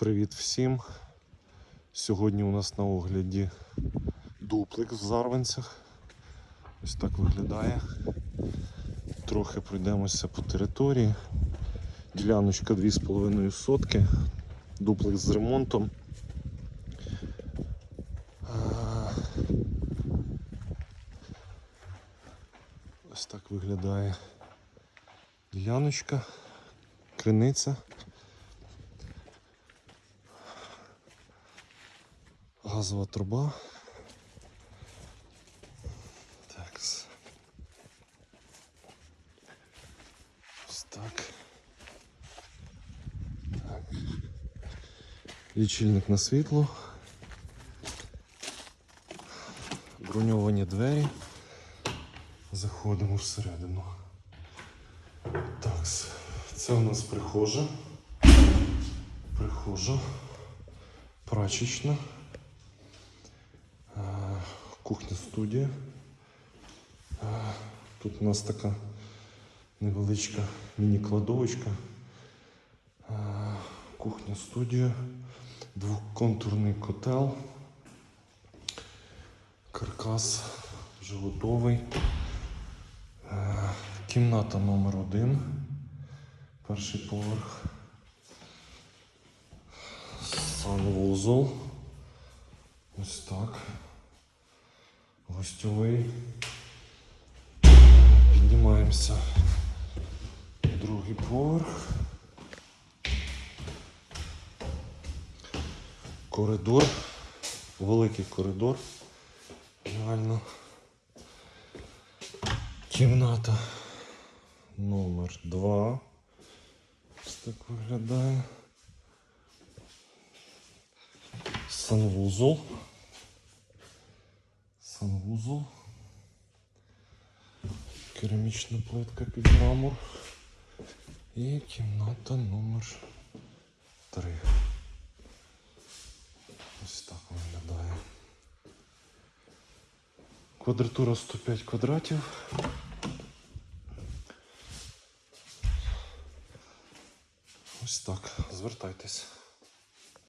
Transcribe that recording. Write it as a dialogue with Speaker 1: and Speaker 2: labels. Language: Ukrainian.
Speaker 1: Привіт всім. Сьогодні у нас на огляді дуплекс в Зарванцях. Ось так виглядає. Трохи пройдемося по території. Діляночка 2,5 сотки, дуплекс з ремонтом. Ось так виглядає діляночка, криниця. Газова труба. Такс. Ось так. так. Лічильник на світло. Броньовані двері. Заходимо всередину. Так, це у нас прихожа. Прихожа. Прачечна. Кухня студія. Е, Тут у нас така невеличка міні-кладовочка. Е, Кухня студія. Двоконтурний котел. Каркас вже готовий. Е, Кімната номер один. Перший поверх. Санвузол. Ось так. Гостьовий. Піднімаємося. Другий поверх. Коридор. Великий коридор. Реально. Кімната номер два. Ось так виглядає. Санвузол. Санвузол. Керамічна плитка під мрамор. І кімната номер 3. Ось так виглядає. Квадратура 105 квадратів. Ось так. Звертайтесь.